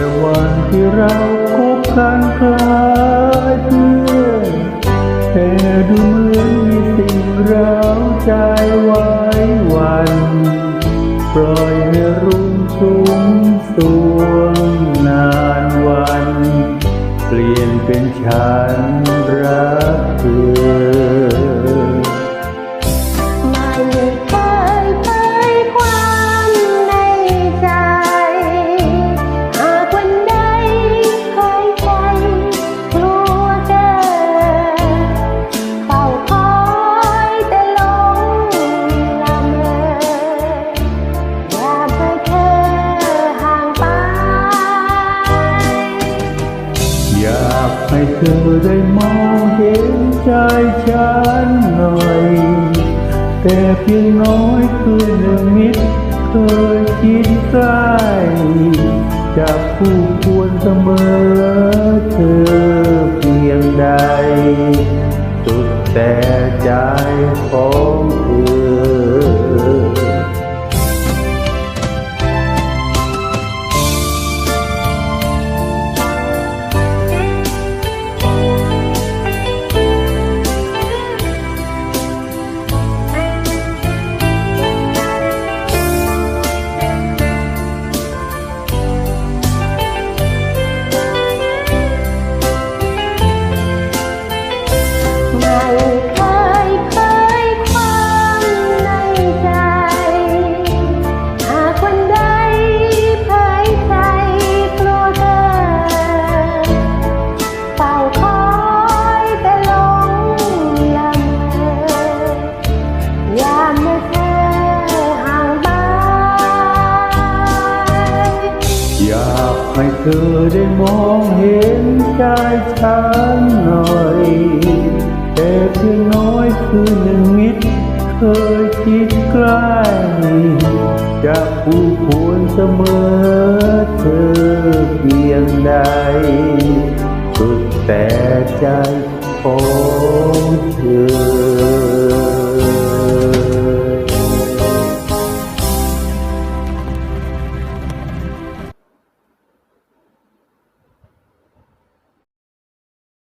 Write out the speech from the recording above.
ในวันที่เราพบกันคล้ายเพื่อนแต่ดูเหมือนมีสิ่งร้าวใจไว้วัน ปล่อยให้รุ่งสูงสวงนานวัน เปลี่ยนเป็นฉัน ให้เธอได้มองเห็นใจฉันหน่อย แต่เพียงน้อยคือหนึ่งมิตรเคยคิดใกล้จากผู้ควรเสมอเธอเพียงใดสุดแต่ใจ ให้เธอได้มองเห็นใจฉันหน่อย แต่เพียงน้อยคือหนึ่งมิตร เคยคิดใกล้จะคู่ควรเสมอเธอเพียงใด สุดแต่ใจของเธอ